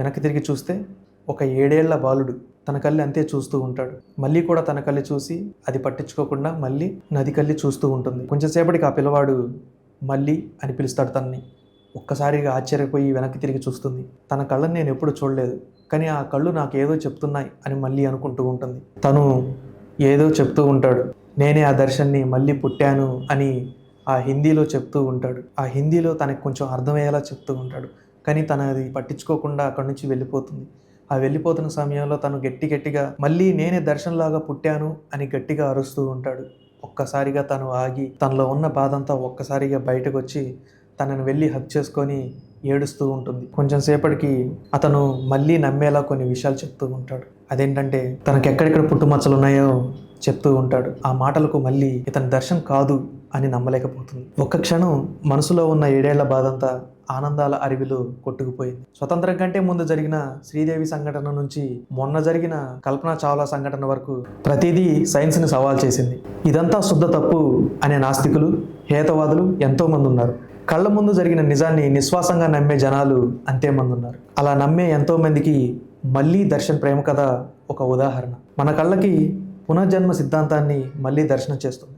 వెనక్కి తిరిగి చూస్తే ఒక ఏడేళ్ళ బాలుడు తన కళ్ళి అంతే చూస్తూ ఉంటాడు. మళ్ళీ కూడా తన కళ్ళి చూసి అది పట్టించుకోకుండా మళ్ళీ నది కళ్ళి చూస్తూ ఉంటుంది. కొంచెంసేపటికి ఆ పిల్లవాడు మళ్ళీ అని పిలుస్తాడు తనని. ఒక్కసారిగా ఆశ్చర్యపోయి వెనక్కి తిరిగి చూస్తుంది. తన కళ్ళని నేను ఎప్పుడు చూడలేదు. కానీ ఆ కళ్ళు నాకు ఏదో చెప్తున్నాయి అని మళ్ళీ అనుకుంటూ ఉంటుంది. తను ఏదో చెప్తూ ఉంటాడు. నేనే ఆ దర్శన్ని మళ్ళీ పుట్టాను అని ఆ హిందీలో చెప్తూ ఉంటాడు. ఆ హిందీలో తనకు కొంచెం అర్థమయ్యేలా చెప్తూ ఉంటాడు. కానీ తన అది పట్టించుకోకుండా అక్కడి నుంచి వెళ్ళిపోతుంది. ఆ వెళ్ళిపోతున్న సమయంలో తను గట్టి గట్టిగా మళ్ళీ నేనే దర్శన్లాగా పుట్టాను అని గట్టిగా అరుస్తూ ఉంటాడు. ఒక్కసారిగా తను ఆగి తనలో ఉన్న బాధంతా ఒక్కసారిగా బయటకు వచ్చి తనను వెళ్ళి హక్ చేసుకొని ఏడుస్తూ ఉంటుంది. కొంచెం సేపటికి అతను మళ్ళీ నమ్మేలా కొన్ని విషయాలు చెప్తూ ఉంటాడు. అదేంటంటే తనకు ఎక్కడెక్కడ పుట్టుమచ్చలు ఉన్నాయో చెప్తూ ఉంటాడు. ఆ మాటలకు మళ్ళీ ఇతని దర్శనం కాదు అని నమ్మలేకపోతుంది. ఒక్క క్షణం మనసులో ఉన్న ఏడేళ్ళ బాధంతా ఆనందాల అరివిలో కొట్టుకుపోయింది. స్వతంత్రం కంటే ముందు జరిగిన శ్రీదేవి సంఘటన నుంచి మొన్న జరిగిన కల్పనా చావ్లా సంఘటన వరకు ప్రతిదీ సైన్స్ని సవాల్ చేసింది. ఇదంతా శుద్ధ తప్పు అనే నాస్తికులు హేతవాదులు ఎంతోమంది ఉన్నారు. కళ్ళ ముందు జరిగిన నిజాన్ని నిశ్వాసంగా నమ్మే జనాలు అంతేమంది ఉన్నారు. అలా నమ్మే ఎంతో మందికి మళ్ళీ దర్శన్ ప్రేమ కథ ఒక ఉదాహరణ. మన కళ్ళకి పునర్జన్మ సిద్ధాంతాన్ని మళ్ళీ దర్శనం చేస్తుంది.